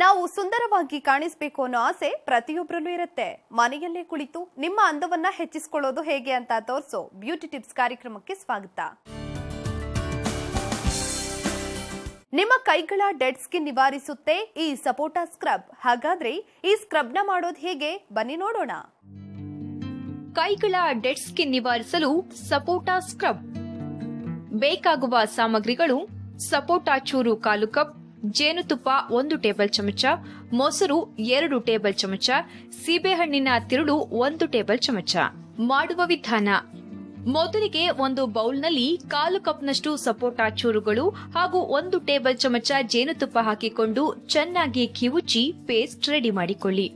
ನಾವು ಸುಂದರವಾಗಿ ಕಾಣಿಸ್ಬೇಕು ಅನ್ನೋ ಆಸೆ ಪ್ರತಿಯೊಬ್ಬರಲ್ಲೂ ಇರುತ್ತೆ. ಮನೆಯಲ್ಲೇ ಕುಳಿತು ನಿಮ್ಮ ಅಂದವನ್ನ ಹೆಚ್ಚಿಸಿಕೊಳ್ಳೋದು ಹೇಗೆ ಅಂತ ತೋರಿಸೋ ಬ್ಯೂಟಿ ಟಿಪ್ಸ್ ಕಾರ್ಯಕ್ರಮಕ್ಕೆ ಸ್ವಾಗತ. ನಿಮ್ಮ ಕೈಗಳ ಡೆಡ್ ಸ್ಕಿನ್ ನಿವಾರಿಸುತ್ತೆ ಈ ಸಪೋಟಾ ಸ್ಕ್ರಬ್. ಹಾಗಾದ್ರೆ ಈ ಸ್ಕ್ರಬ್ನ ಮಾಡೋದು ಹೇಗೆ? ಬನ್ನಿ ನೋಡೋಣ. ಕೈಗಳ ಡೆಡ್ ಸ್ಕಿನ್ ನಿವಾರಿಸಲು ಸಪೋಟಾ ಸ್ಕ್ರಬ್. ಬೇಕಾಗುವ ಸಾಮಗ್ರಿಗಳು ಸಪೋಟಾ ಚೂರು ಕಾಲು ಕಪ್ ಜೇನುತುಪ್ಪ ಒಂದು ಟೇಬಲ್ ಚಮಚ, ಮೊಸರು ಎರಡು ಟೇಬಲ್ ಚಮಚ, ಸೀಬೆಹಣ್ಣಿನ ತಿರುಳು ಒಂದು ಟೇಬಲ್ ಚಮಚ. ಮಾಡುವ ವಿಧಾನ, ಮೊದಲಿಗೆ ಒಂದು ಬೌಲ್ನಲ್ಲಿ ಕಾಲು ಕಪ್ನಷ್ಟು ಸಪೋಟಾ ಚೂರುಗಳು ಹಾಗೂ ಒಂದು ಟೇಬಲ್ ಚಮಚ ಜೇನುತುಪ್ಪ ಹಾಕಿಕೊಂಡು ಚೆನ್ನಾಗಿ ಕಿವುಚಿ ಪೇಸ್ಟ್ ರೆಡಿ ಮಾಡಿಕೊಳ್ಳಿ.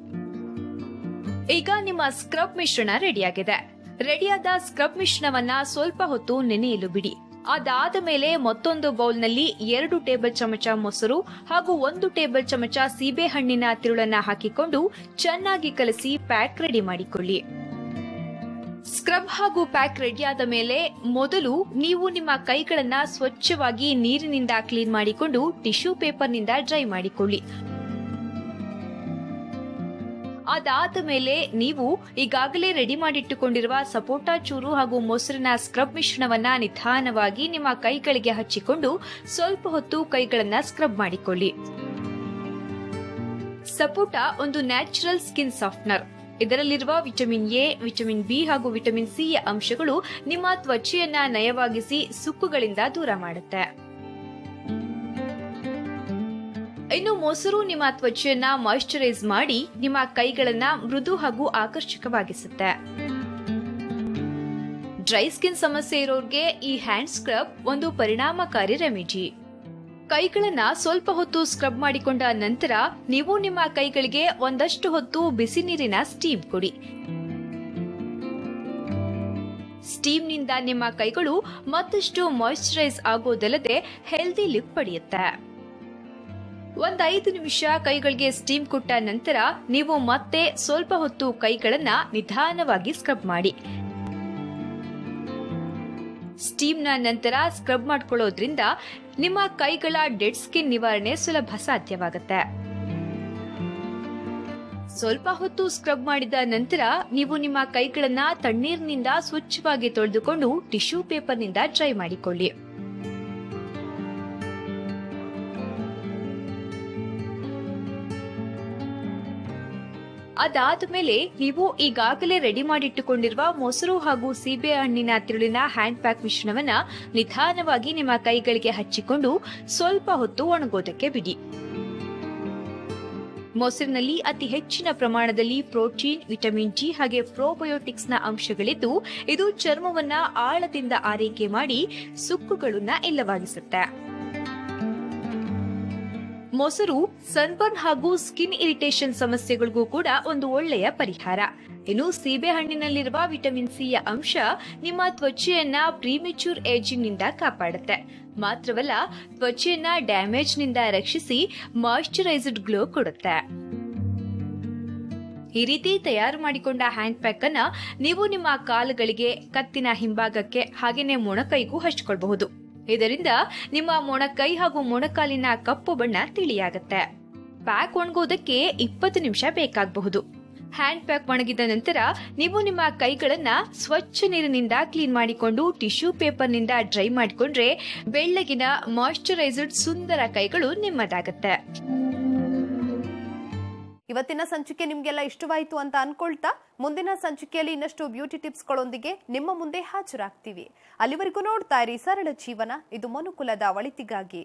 ಈಗ ನಿಮ್ಮ ಸ್ಕ್ರಬ್ ಮಿಶ್ರಣ ರೆಡಿಯಾಗಿದೆ. ರೆಡಿಯಾದ ಸ್ಕ್ರಬ್ ಮಿಶ್ರಣವನ್ನ ಸ್ವಲ್ಪ ಹೊತ್ತು ನೆನೆಯಲು ಬಿಡಿ. ಅದಾದ ಮೇಲೆ ಮತ್ತೊಂದು ಬೌಲ್ನಲ್ಲಿ ಎರಡು ಟೇಬಲ್ ಚಮಚ ಮೊಸರು ಹಾಗೂ ಒಂದು ಟೇಬಲ್ ಚಮಚ ಸೀಬೆಹಣ್ಣಿನ ತಿರುಳನ್ನ ಹಾಕಿಕೊಂಡು ಚೆನ್ನಾಗಿ ಕಲಸಿ ಪ್ಯಾಕ್ ರೆಡಿ ಮಾಡಿಕೊಳ್ಳಿ. ಸ್ಕ್ರಬ್ ಹಾಗೂ ಪ್ಯಾಕ್ ರೆಡಿಯಾದ ಮೇಲೆ ಮೊದಲು ನೀವು ನಿಮ್ಮ ಕೈಗಳನ್ನ ಸ್ವಚ್ಛವಾಗಿ ನೀರಿನಿಂದ ಕ್ಲೀನ್ ಮಾಡಿಕೊಂಡು ಟಿಶ್ಯೂ ಪೇಪರ್ನಿಂದ ಡ್ರೈ ಮಾಡಿಕೊಳ್ಳಿ. ಅದಾದ ಮೇಲೆ ನೀವು ಈಗಾಗಲೇ ರೆಡಿ ಮಾಡಿಟ್ಟುಕೊಂಡಿರುವ ಸಪೋಟಾ ಚೂರು ಹಾಗೂ ಮೊಸರಿನ ಸ್ಕ್ರಬ್ ಮಿಶ್ರಣವನ್ನ ನಿಧಾನವಾಗಿ ನಿಮ್ಮ ಕೈಗಳಿಗೆ ಹಚ್ಚಿಕೊಂಡು ಸ್ವಲ್ಪ ಹೊತ್ತು ಕೈಗಳನ್ನ ಸ್ಕ್ರಬ್ ಮಾಡಿಕೊಳ್ಳಿ. ಸಪೋಟಾ ಒಂದು ನ್ಯಾಚುರಲ್ ಸ್ಕಿನ್ ಸಾಫ್ಟ್ನರ್ ಇದರಲ್ಲಿರುವ ವಿಟಮಿನ್ ಎ ವಿಟಮಿನ್ ಬಿ ಹಾಗೂ ವಿಟಮಿನ್ ಸಿ ಅಂಶಗಳು ನಿಮ್ಮ ತ್ವಚೆಯನ್ನ ನಯವಾಗಿಸಿ ಸುಕ್ಕುಗಳಿಂದ ದೂರ ಮಾಡುತ್ತೆ. ಇನ್ನು ಮೊಸರು ನಿಮ್ಮ ತ್ವಚೆಯನ್ನ ಮಾಯಿಶ್ಚರೈಸ್ ಮಾಡಿ ನಿಮ್ಮ ಕೈಗಳನ್ನ ಮೃದು ಹಾಗೂ ಆಕರ್ಷಕವಾಗಿಸುತ್ತೆ. ಡ್ರೈ ಸ್ಕಿನ್ ಸಮಸ್ಯೆ ಇರೋರ್ಗೆ ಈ ಹ್ಯಾಂಡ್ ಸ್ಕ್ರಬ್ ಒಂದು ಪರಿಣಾಮಕಾರಿ ರೆಮಿಡಿ ಕೈಗಳನ್ನ ಸ್ವಲ್ಪ ಹೊತ್ತು ಸ್ಕ್ರಬ್ ಮಾಡಿಕೊಂಡ ನಂತರ ನೀವು ನಿಮ್ಮ ಕೈಗಳಿಗೆ ಒಂದಷ್ಟು ಹೊತ್ತು ಬಿಸಿ ನೀರಿನ ಸ್ಟೀಮ್ ಕೊಡಿ ಸ್ಟೀಮ್ನಿಂದ ನಿಮ್ಮ ಕೈಗಳು ಮತ್ತಷ್ಟು ಮಾಯಿಶ್ಚರೈಸ್ ಆಗೋದಲ್ಲದೆ ಹೆಲ್ದಿ ಲುಕ್ ಪಡೆಯುತ್ತೆ. ಒಂದ್ ಐದು ನಿಮಿಷ ಕೈಗಳಿಗೆ ಸ್ಟೀಮ್ ಕೊಟ್ಟ ನಂತರ ನೀವು ಮತ್ತೆ ಸ್ವಲ್ಪ ಹೊತ್ತು ಕೈಗಳನ್ನ ನಿಧಾನವಾಗಿ ಸ್ಕ್ರಬ್ ಮಾಡಿ. ಸ್ಟೀಮ್ನ ನಂತರ ಸ್ಕ್ರಬ್ ಮಾಡ್ಕೊಳ್ಳೋದ್ರಿಂದ ನಿಮ್ಮ ಕೈಗಳ ಡೆಡ್ ಸ್ಕಿನ್ ನಿವಾರಣೆ ಸುಲಭ ಸಾಧ್ಯವಾಗುತ್ತೆ. ಸ್ವಲ್ಪ ಹೊತ್ತು ಸ್ಕ್ರಬ್ ಮಾಡಿದ ನಂತರ ನೀವು ನಿಮ್ಮ ಕೈಗಳನ್ನ ತಣ್ಣೀರಿನಿಂದ ಸ್ವಚ್ಛವಾಗಿ ತೊಳೆದುಕೊಂಡು ಟಿಶ್ಯೂ ಪೇಪರ್ನಿಂದ ಡ್ರೈ ಮಾಡಿಕೊಳ್ಳಿ. ಅದಾದ ಮೇಲೆ ನೀವು ಈಗಾಗಲೇ ರೆಡಿ ಮಾಡಿಟ್ಟುಕೊಂಡಿರುವ ಮೊಸರು ಹಾಗೂ ಸೀಬೆ ಹಣ್ಣಿನ ತಿರುಳಿನ ಹ್ಯಾಂಡ್ ಪ್ಯಾಕ್ ಮಿಶ್ರಣವನ್ನ ನಿಧಾನವಾಗಿ ನಿಮ್ಮ ಕೈಗಳಿಗೆ ಹಚ್ಚಿಕೊಂಡು ಸ್ವಲ್ಪ ಹೊತ್ತು ಒಣಗೋದಕ್ಕೆ ಬಿಡಿ. ಮೊಸರಿನಲ್ಲಿ ಅತಿ ಹೆಚ್ಚಿನ ಪ್ರಮಾಣದಲ್ಲಿ ಪ್ರೋಟೀನ್, ವಿಟಮಿನ್ ಜಿ ಹಾಗೆ ಪ್ರೋಬಯೋಟಿಕ್ಸ್ನ ಅಂಶಗಳಿದ್ದು, ಇದು ಚರ್ಮವನ್ನ ಆಳದಿಂದ ಆರೈಕೆ ಮಾಡಿ ಸುಕ್ಕುಗಳನ್ನ ಇಲ್ಲವಾಗಿಸುತ್ತೆ. ಮೊಸರು, ಸನ್ಬರ್ನ್ ಹಾಗೂ ಸ್ಕಿನ್ ಇರಿಟೇಷನ್ ಸಮಸ್ಯೆಗಳಿಗೂ ಕೂಡ ಒಂದು ಒಳ್ಳೆಯ ಪರಿಹಾರ. ಇನ್ನು ಸೀಬೆಹಣ್ಣಿನಲ್ಲಿರುವ ವಿಟಮಿನ್ ಸಿ ಯ ಅಂಶ ನಿಮ್ಮ ತ್ವಚೆಯನ್ನ ಪ್ರೀಮೆಚೂರ್ ಏಜಿಂಗ್ನಿಂದ ಕಾಪಾಡುತ್ತೆ. ಮಾತ್ರವಲ್ಲ, ತ್ವಚೆಯನ್ನ ಡ್ಯಾಮೇಜ್ನಿಂದ ರಕ್ಷಿಸಿ ಮಾಯಿಶ್ಚರೈಸ್ಡ್ ಗ್ಲೋ ಕೊಡುತ್ತೆ. ಈ ರೀತಿ ತಯಾರು ಮಾಡಿಕೊಂಡ ಹ್ಯಾಂಡ್ ಪ್ಯಾಕ್ ಅನ್ನ ನೀವು ನಿಮ್ಮ ಕಾಲುಗಳಿಗೆ, ಕತ್ತಿನ ಹಿಂಭಾಗಕ್ಕೆ ಹಾಗೆಯೇ ಮೊಣಕೈಗೂ ಹಚ್ಕೊಳ್ಬಹುದು. ಇದರಿಂದ ನಿಮ್ಮ ಮೊಣಕೈ ಹಾಗೂ ಮೊಣಕಾಲಿನ ಕಪ್ಪು ಬಣ್ಣ ತಿಳಿಯಾಗುತ್ತೆ. ಪ್ಯಾಕ್ ಒಣಗೋದಕ್ಕೆ ಇಪ್ಪತ್ತು ನಿಮಿಷ ಬೇಕಾಗಬಹುದು. ಹ್ಯಾಂಡ್ ಪ್ಯಾಕ್ ಒಣಗಿದ ನಂತರ ನೀವು ನಿಮ್ಮ ಕೈಗಳನ್ನ ಸ್ವಚ್ಛ ನೀರಿನಿಂದ ಕ್ಲೀನ್ ಮಾಡಿಕೊಂಡು ಟಿಶ್ಯೂ ಪೇಪರ್ನಿಂದ ಡ್ರೈ ಮಾಡಿಕೊಂಡ್ರೆ ಬೆಳ್ಳಗಿನ ಮಾಯಶ್ಚರೈಸ್ಡ್ ಸುಂದರ ಕೈಗಳು ನಿಮ್ಮದಾಗತ್ತೆ. ಇವತ್ತಿನ ಸಂಚಿಕೆ ನಿಮ್ಗೆಲ್ಲ ಇಷ್ಟವಾಯಿತು ಅಂತ ಅನ್ಕೊಳ್ತಾ ಮುಂದಿನ ಸಂಚಿಕೆಯಲ್ಲಿ ಇನ್ನಷ್ಟು ಬ್ಯೂಟಿ ಟಿಪ್ಸ್ಗಳೊಂದಿಗೆ ನಿಮ್ಮ ಮುಂದೆ ಹಾಜರಾಗ್ತೀವಿ. ಅಲ್ಲಿವರೆಗೂ ನೋಡ್ತಾ ಇರಿ ಸರಳ ಜೀವನ. ಇದು ಮನುಕುಲದ ಒಳಿತಿಗಾಗಿ.